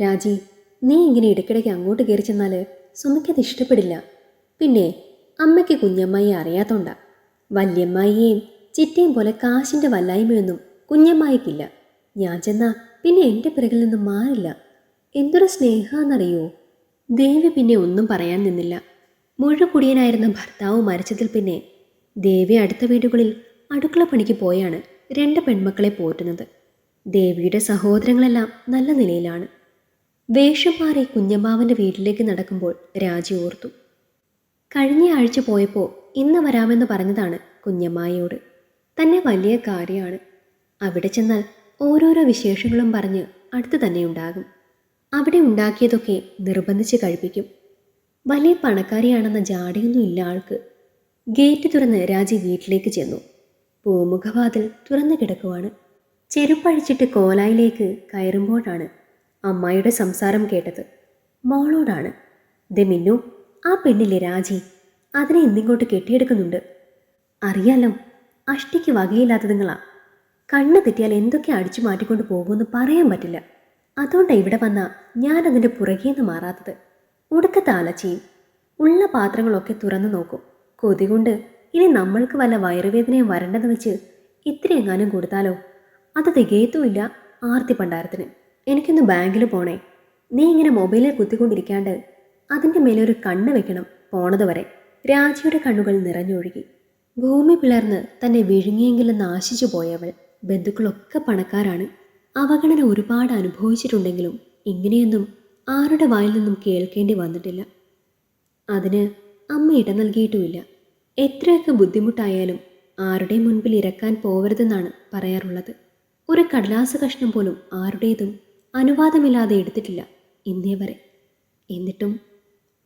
രാജി നീ ഇങ്ങനെ ഇടയ്ക്കിടയ്ക്ക് അങ്ങോട്ട് കയറി ചെന്നാൽ സുമയ്ക്കത് ഇഷ്ടപ്പെടില്ല. പിന്നെ അമ്മയ്ക്ക് കുഞ്ഞമ്മായി അറിയാത്തോണ്ട. വല്യമ്മായിയേയും ചിറ്റയും പോലെ കാശിന്റെ വല്ലായ്മയൊന്നും കുഞ്ഞമ്മായിക്കില്ല. ഞാൻ ചെന്നാൽ പിന്നെ എന്റെ പിറകിൽ നിന്നും മാറില്ല. എന്തൊരു സ്നേഹമെന്നറിയോ ദേവി പിന്നെ ഒന്നും പറയാൻ നിന്നില്ല. മുഴുകുടിയനായിരുന്ന ഭർത്താവ് മരിച്ചതിൽ പിന്നെ ദേവി അടുത്ത വീടുകളിൽ അടുക്കള പണിക്ക് പോയാണ് രണ്ട് പെൺമക്കളെ പോറ്റുന്നത്. ദേവിയുടെ സഹോദരങ്ങളെല്ലാം നല്ല നിലയിലാണ്. വേഷം മാറി കുഞ്ഞമ്മാവന്റെ വീട്ടിലേക്ക് നടക്കുമ്പോൾ രാജി ഓർത്തു. കഴിഞ്ഞ ആഴ്ച പോയപ്പോൾ ഇന്ന് വരാമെന്ന് പറഞ്ഞതാണ് കുഞ്ഞമ്മായിയോട്. തന്നെ വലിയ കാര്യമാണ്. അവിടെ ചെന്നാൽ ഓരോരോ വിശേഷങ്ങളും പറഞ്ഞ് അടുത്ത് തന്നെ ഉണ്ടാകും. അവിടെ ഉണ്ടാക്കിയതൊക്കെ നിർബന്ധിച്ച് കഴിപ്പിക്കും. വലിയ പണക്കാരിയാണെന്ന ജാടിയൊന്നും ഇല്ല ആൾക്ക്. ഗേറ്റ് തുറന്ന് രാജി വീട്ടിലേക്ക് ചെന്നു. പൂമുഖവാതിൽ തുറന്നു കിടക്കുവാണ്. ചെരുപ്പഴിച്ചിട്ട് കോലായിലേക്ക് കയറുമ്പോഴാണ് അമ്മായിയുടെ സംസാരം കേട്ടത്. മോളോടാണ്. ദേ മിന്നു ആ പെണ്ണില്ലേ രാജി? അതിനെ ഇന്നിങ്ങോട്ട് കെട്ടിയെടുക്കുന്നുണ്ട്. അറിയാലോ അഷ്ടിക്ക് വകയില്ലാത്തതുങ്ങളാ കണ്ണ് തെറ്റിയാൽ എന്തൊക്കെ അടിച്ചു മാറ്റിക്കൊണ്ട് പോകുമെന്ന് പറയാൻ പറ്റില്ല. അതുകൊണ്ടാണ് ഇവിടെ വന്ന ഞാൻ അതിന്റെ പുറകേന്ന് മാറാത്തത്. ഉടുക്കത്തെ ആലച്ചിയും ഉള്ള പാത്രങ്ങളൊക്കെ തുറന്നു നോക്കും. കൊതി കൊണ്ട് ഇനി നമ്മൾക്ക് വല്ല വയറുവേദനയും വരണ്ടെന്ന് വെച്ച് ഇത്രയെങ്ങാനും കൊടുത്താലോ? അത് തികയത്തുമില്ല ആർത്തി പണ്ടാരത്തിന്. എനിക്കൊന്ന് ബാങ്കിൽ പോണേ. നീ ഇങ്ങനെ മൊബൈലിൽ കുത്തിക്കൊണ്ടിരിക്കാണ്ട് അതിന്റെ മേലൊരു കണ്ണ് വെക്കണം പോണത് വരെ. രാജിയുടെ കണ്ണുകൾ നിറഞ്ഞൊഴുകി. ഭൂമി പിളർന്ന് തന്നെ വിഴുങ്ങിയെങ്കിലും നാശിച്ചു പോയവൾ ബന്ധുക്കളൊക്കെ പണക്കാരാണ്. അവഗണന ഒരുപാട് അനുഭവിച്ചിട്ടുണ്ടെങ്കിലും ഇങ്ങനെയൊന്നും ആരുടെ വായിൽ നിന്നും കേൾക്കേണ്ടി വന്നിട്ടില്ല. അതിന് അമ്മ ഇട നൽകിയിട്ടുമില്ല. എത്രയൊക്കെ ബുദ്ധിമുട്ടായാലും ആരുടെ മുൻപിൽ ഇരക്കാൻ പോകരുതെന്നാണ് പറയാറുള്ളത്. ഒരു കടലാസ് കഷ്ണം പോലും ആരുടേതും അനുവാദമില്ലാതെ എടുത്തിട്ടില്ല. ഇന്നേ വരെ. എന്നിട്ടും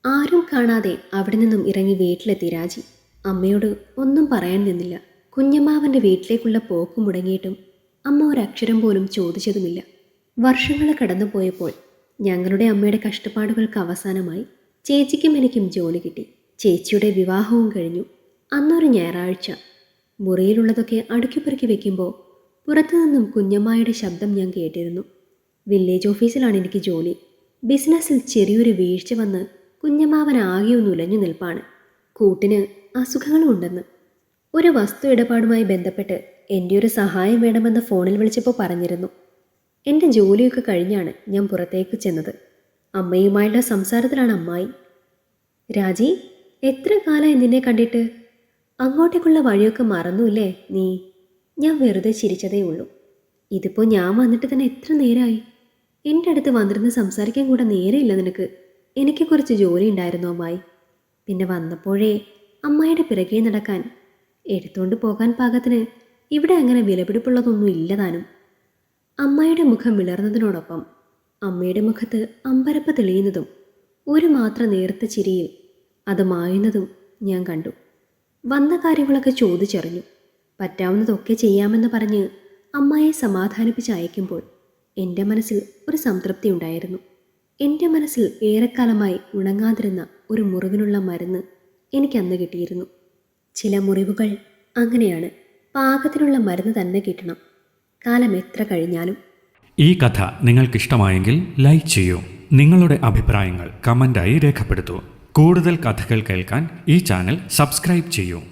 ആരും കാണാതെ അവിടെ നിന്നും ഇറങ്ങി വീട്ടിലെത്തി രാജി. അമ്മയോട് ഒന്നും പറയാൻ നിന്നില്ല. കുഞ്ഞമ്മാവന്റെ വീട്ടിലേക്കുള്ള പോക്ക് മുടങ്ങിയിട്ടും അമ്മ ഒരക്ഷരം പോലും ചോദിച്ചതുമില്ല. വർഷങ്ങൾ കടന്നുപോയപ്പോൾ ഞങ്ങളുടെ അമ്മയുടെ കഷ്ടപ്പാടുകൾക്ക് അവസാനമായി ചേച്ചിക്കും എനിക്കും ജോലി കിട്ടി. ചേച്ചിയുടെ വിവാഹവും കഴിഞ്ഞു. അന്നൊരു ഞായറാഴ്ച മുറിയിലുള്ളതൊക്കെ അടുക്കിപ്പെറുക്കി വെക്കുമ്പോൾ പുറത്തുനിന്നും കുഞ്ഞമ്മായുടെ ശബ്ദം ഞാൻ കേട്ടിരുന്നു. വില്ലേജ് ഓഫീസിലാണ് എനിക്ക് ജോലി. ബിസിനസ്സിൽ ചെറിയൊരു വീഴ്ച വന്ന് കുഞ്ഞമ്മാവൻ ആകെ ഒന്ന് ഉലഞ്ഞു നിൽപ്പാണ്. കൂട്ടിന് അസുഖങ്ങളും ഉണ്ടെന്ന്. ഒരു വസ്തു ഇടപാടുമായി ബന്ധപ്പെട്ട് എന്റെ ഒരു സഹായം വേണമെന്ന് ഫോണിൽ വിളിച്ചപ്പോൾ പറഞ്ഞിരുന്നു. എന്റെ ജോലിയൊക്കെ കഴിഞ്ഞാണ് ഞാൻ പുറത്തേക്ക് ചെന്നത്. അമ്മയുമായുള്ള സംസാരത്തിലാണ് അമ്മായി. രാജി എത്ര കാലമായി നിന്നെ കണ്ടിട്ട്? അങ്ങോട്ടേക്കുള്ള വഴിയൊക്കെ മറന്നുല്ലേ നീ? ഞാൻ വെറുതെ ചിരിച്ചതേ ഉള്ളൂ. ഇതിപ്പോൾ ഞാൻ വന്നിട്ട് തന്നെ എത്ര നേരമായി എന്റെ അടുത്ത് വന്നിരുന്ന് സംസാരിക്കാൻ കൂടെ നേരെയില്ല നിനക്ക്. എനിക്ക് കുറച്ച് ജോലി ഉണ്ടായിരുന്നു അമ്മായി. പിന്നെ വന്നപ്പോഴേ അമ്മായിയുടെ പിറകെ നടക്കാൻ എടുത്തുകൊണ്ട് പോകാൻ പാകത്തിന് ഇവിടെ അങ്ങനെ വിലപിടിപ്പുള്ളതൊന്നും ഇല്ല താനും. അമ്മായിയുടെ മുഖം വിളർന്നതിനോടൊപ്പം അമ്മയുടെ മുഖത്ത് അമ്പരപ്പ് തെളിയുന്നതും ഒരു മാത്രം നേർത്ത ചിരിയിൽ അത് മായുന്നതും ഞാൻ കണ്ടു. വന്ന കാര്യങ്ങളൊക്കെ ചോദിച്ചറിഞ്ഞു. പറ്റാവുന്നതൊക്കെ ചെയ്യാമെന്ന് പറഞ്ഞ് അമ്മായെ സമാധാനിപ്പിച്ച് അയക്കുമ്പോൾ എന്റെ മനസ്സിൽ ഒരു സംതൃപ്തി ഉണ്ടായിരുന്നു. എന്റെ മനസ്സിൽ ഏറെക്കാലമായി ഉണങ്ങാതിരുന്ന ഒരു മുറിവിനുള്ള മരുന്ന് എനിക്കന്ന് കിട്ടിയിരുന്നു. ചില മുറിവുകൾ അങ്ങനെയാണ്. പാകത്തിനുള്ള മരുന്ന് തന്നെ കിട്ടണം. കാലം എത്ര കഴിഞ്ഞാലും. ഈ കഥ നിങ്ങൾക്കിഷ്ടമായെങ്കിൽ ലൈക്ക് ചെയ്യൂ. നിങ്ങളുടെ അഭിപ്രായങ്ങൾ കമന്റായി രേഖപ്പെടുത്തൂ. കൂടുതൽ കഥകൾ കേൾക്കാൻ ഈ ചാനൽ സബ്സ്ക്രൈബ് ചെയ്യൂ.